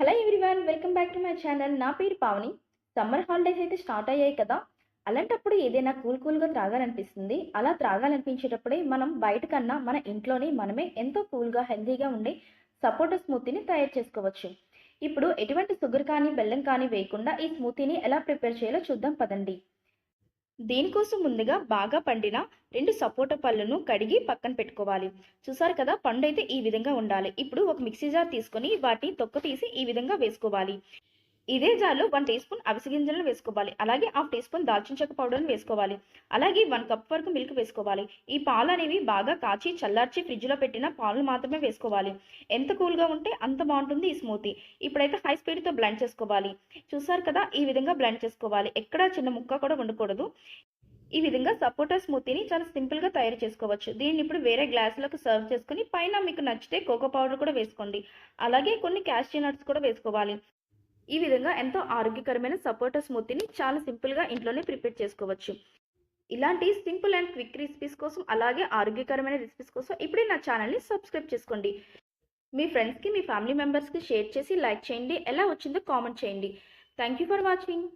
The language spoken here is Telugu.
Hello everyone welcome back to my channel నా పేరు పావని. సమ్మర్ హాలిడేస్ అయితే స్టార్ట్ అయ్యాయి కదా. అలాంటప్పుడు ఏదైనా కూల్ కూల్గా త్రాగాలనిపిస్తుంది. అలా త్రాగాలనిపించేటప్పుడే మనం బయట కన్నా మన ఇంట్లోనే మనమే ఎంతో కూల్గా హెల్తీగా ఉండే సపోటా స్మూతీని తయారు చేసుకోవచ్చు. ఇప్పుడు ఎటువంటి షుగర్ కానీ బెల్లం కానీ వేయకుండా ఈ స్మూతీని ఎలా ప్రిపేర్ చేయాలో చూద్దాం పదండి. దీనికోసం ముందుగా బాగా పండిన రెండు సపోటా పళ్ళను కడిగి పక్కన పెట్టుకోవాలి. చూసారు కదా పండు అయితే ఈ విధంగా ఉండాలి. ఇప్పుడు ఒక మిక్సీ జార్ తీసుకొని వాటిని తొక్క తీసి ఈ విధంగా వేసుకోవాలి. ఇదే జార్లో వన్ టీ స్పూన్ అవిసి గింజలను వేసుకోవాలి. అలాగే హాఫ్ టీ స్పూన్ దాల్చిన చెక్క పౌడర్ని వేసుకోవాలి. అలాగే వన్ కప్ వరకు మిల్క్ వేసుకోవాలి. ఈ పాలు అనేవి బాగా కాచి చల్లార్చి ఫ్రిడ్జ్లో పెట్టిన పాలను మాత్రమే వేసుకోవాలి. ఎంత కూల్గా ఉంటే అంత బాగుంటుంది ఈ స్మూతీ. ఇప్పుడైతే హై స్పీడ్తో బ్లెండ్ చేసుకోవాలి. చూసారు కదా ఈ విధంగా బ్లెండ్ చేసుకోవాలి. ఎక్కడా చిన్న ముక్క కూడా ఉండకూడదు ఈ విధంగా సపోటా స్మూతీని చాలా సింపుల్గా తయారు చేసుకోవచ్చు. దీన్ని ఇప్పుడు వేరే గ్లాసులకు సర్వ్ చేసుకుని పైన మీకు నచ్చితే కోకో పౌడర్ కూడా వేసుకోండి. అలాగే కొన్ని క్యాస్టీ నట్స్ కూడా వేసుకోవాలి. ఈ విధంగా ఎంతో ఆరోగ్యకరమైన సపోటా స్మూతీని చాలా సింపుల్గా ఇంట్లోనే ప్రిపేర్ చేసుకోవచ్చు. ఇలాంటి సింపుల్ అండ్ క్విక్ రెసిపీస్ కోసం అలాగే ఆరోగ్యకరమైన రెసిపీస్ కోసం ఇప్పుడే నా ఛానల్ని సబ్స్క్రైబ్ చేసుకోండి. మీ ఫ్రెండ్స్కి మీ ఫ్యామిలీ మెంబర్స్కి షేర్ చేసి లైక్ చేయండి. ఎలా వచ్చిందో కామెంట్ చేయండి. Thank you for watching.